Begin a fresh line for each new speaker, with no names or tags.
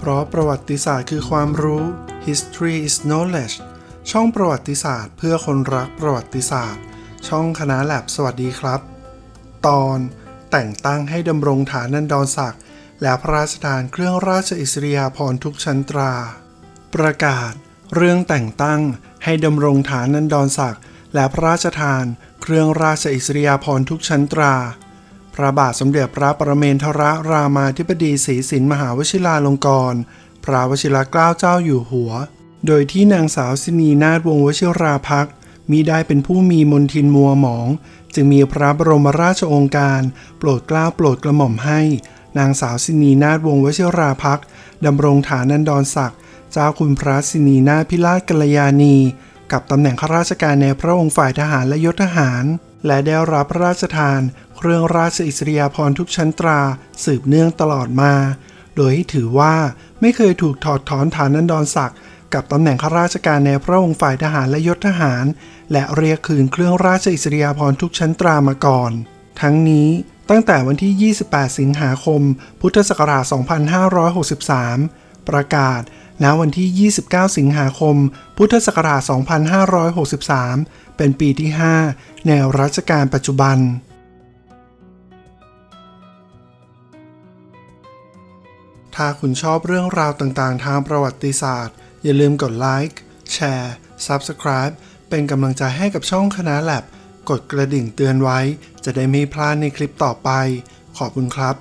พราะประวัติศาสตร์คือความรู้ history is knowledge ช่องประวัติศาสตร์ เพื่อคนรักประวัติศาสตร์ ช่องคณะแลบสวัสดีครับ ตอนแต่งตั้งให้ดำรงฐานันดรศักดิ์และพระราชทานเครื่องราชอิสริยาภรณ์ทุกชั้นตรา ประกาศ เรื่องแต่งตั้งให้ดำรงฐานันดรศักดิ์และพระราชทานเครื่องราชอิสริยาภรณ์ทุกชั้นตรา พระบาทสมเด็จพระประเมนทรรามาธิบดีศรีสินมหาวชิราลงกรณพระวชิรเกล้าเจ้าอยู่หัว โดยที่นางสาวสินีนาถวงวชิราพักมิได้เป็นผู้มีมนทินมัวหมอง จึงมีพระบรมราชองค์การ โปรดเกล้าโปรดกระหม่อมให้ นางสาวสินีนาถวงวชิราพักดำรงฐานันดรศักดิ์เจ้าคุณพระสินีนาถพิราชกัลยาณี กับตำแหน่งข้าราชการในพระองค์ฝ่ายทหารและยศทหาร และได้รับพระราชทาน เครื่องราชอิสริยาภรณ์ทุกชั้นตราสืบเนื่องตลอดมา โดยให้ถือว่าไม่เคยถูกถอดถอนฐานันดรศักดิ์กับตำแหน่งข้าราชการในพระองค์ฝ่ายทหารและยศทหาร และเรียกคืนเครื่องราชอิสริยาภรณ์ทุกชั้นตรามาก่อน ทั้งนี้ตั้งแต่วันที่ 28 สิงหาคม พุทธศักราช 2563 ประกาศ ณวันที่ 29 สิงหาคม พุทธศักราช 2563 เป็นปีที่ 5 ในรัชกาลปัจจุบัน ถ้าคุณชอบเรื่องราวต่างๆ ทางประวัติศาสตร์ อย่าลืมกดไลค์แชร์ Subscribe เป็นกำลังใจให้กับช่องคณะแลบกดกระดิ่งเตือนไว้ จะได้ไม่พลาดในคลิปต่อไป ขอบคุณครับ